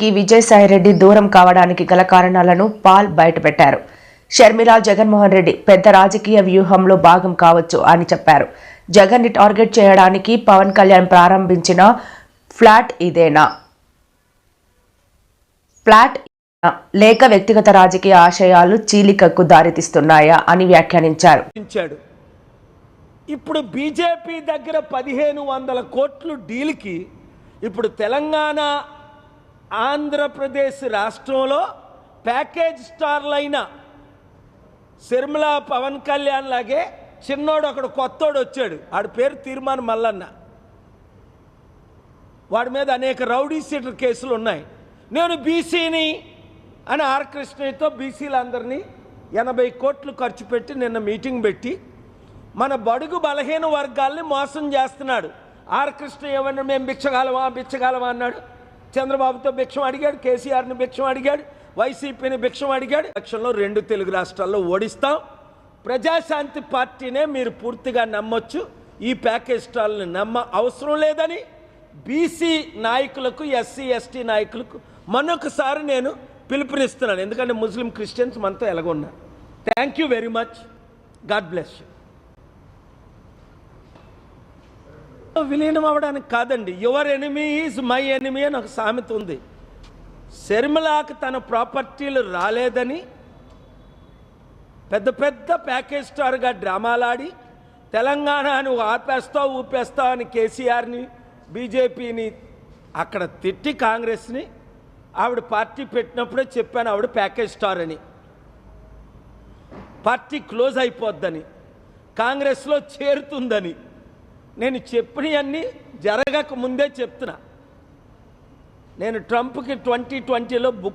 కి విజయసాయిరెడ్డి దూరం కావడానికి గల కారణాలను పాల్ బయటపెట్టారు. షర్మిల జగన్మోహన్ రెడ్డి పెద్ద రాజకీయ వ్యూహంలో భాగం కావచ్చు అని చెప్పారు. జగన్ని టార్గెట్ చేయడానికి పవన్ కళ్యాణ్ ప్రారంభించిన ఫ్లాట్ ఇదేనా? ఫ్లాట్ లేక వ్యక్తిగత రాజకీయ ఆశయాలు చీలికకు దారితీస్తున్నాయా అని వ్యాఖ్యానించారు. ఇప్పుడు బీజేపీ దగ్గర పదిహేను వందల కోట్లు డీల్కి ఇప్పుడు తెలంగాణ ఆంధ్రప్రదేశ్ రాష్ట్రంలో ప్యాకేజ్ స్టార్లైన శర్మిల పవన్ కళ్యాణ్ లాగే చిన్నోడు ఒకడు కొత్తోడు వచ్చాడు. ఆడి పేరు తీర్మానం మల్లన్న. వాడి మీద అనేక రౌడీ సీటర్ కేసులు ఉన్నాయి. నేను బీసీని అని ఆర్ కృష్ణయ్యతో బీసీలందరినీ ఎనభై కోట్లు ఖర్చు పెట్టి నిన్న మీటింగ్ పెట్టి మన బడుగు బలహీన వర్గాల్ని మోసం చేస్తున్నాడు. ఆర్ కృష్ణ ఏమన్నా మేము భిక్షగాలమా? భిక్షగాలమా? అన్నాడు. చంద్రబాబుతో భిక్షం అడిగాడు కేసీఆర్ని భిక్షం అడిగాడు వైసీపీని భిక్షం అడిగాడు. ఎలక్షన్లో రెండు తెలుగు రాష్ట్రాల్లో ఓడిస్తాం. ప్రజాశాంతి పార్టీనే మీరు పూర్తిగా నమ్మొచ్చు. ఈ ప్యాకేజ్ స్టాల్ని నమ్మ అవసరం లేదని బీసీ నాయకులకు ఎస్సీ ఎస్టీ నాయకులకు మరొకసారి నేను పిలుపునిస్తున్నాను. ఎందుకంటే ముస్లిం క్రిస్టియన్స్ మనతో ఎలాగొన్నారు thank you very much God bless you విలీనం అవ్వడానికి కాదండి. Your enemy is my enemy అని ఒక సామెత ఉంది. శర్మిలాకి తన ప్రాపర్టీలు రాలేదని పెద్ద పెద్ద ప్యాకేజ్ స్టార్గా డ్రామాలాడి తెలంగాణ నువ్వు ఆపేస్తావు ఊపేస్తావు అని కేసీఆర్ని బీజేపీని అక్కడ తిట్టి కాంగ్రెస్ని ఆవిడ పార్టీ పెట్టినప్పుడే చెప్పాను ఆవిడ ప్యాకేజ్ స్టార్ అని. పార్టీ క్లోజ్ అయిపోద్దని కాంగ్రెస్లో చేరుతుందని. నేను చెప్పినవన్నీ జరగక ముందే చెప్తున్నా. నేను ట్రంప్కి ట్వంటీ ట్వంటీలో బుక్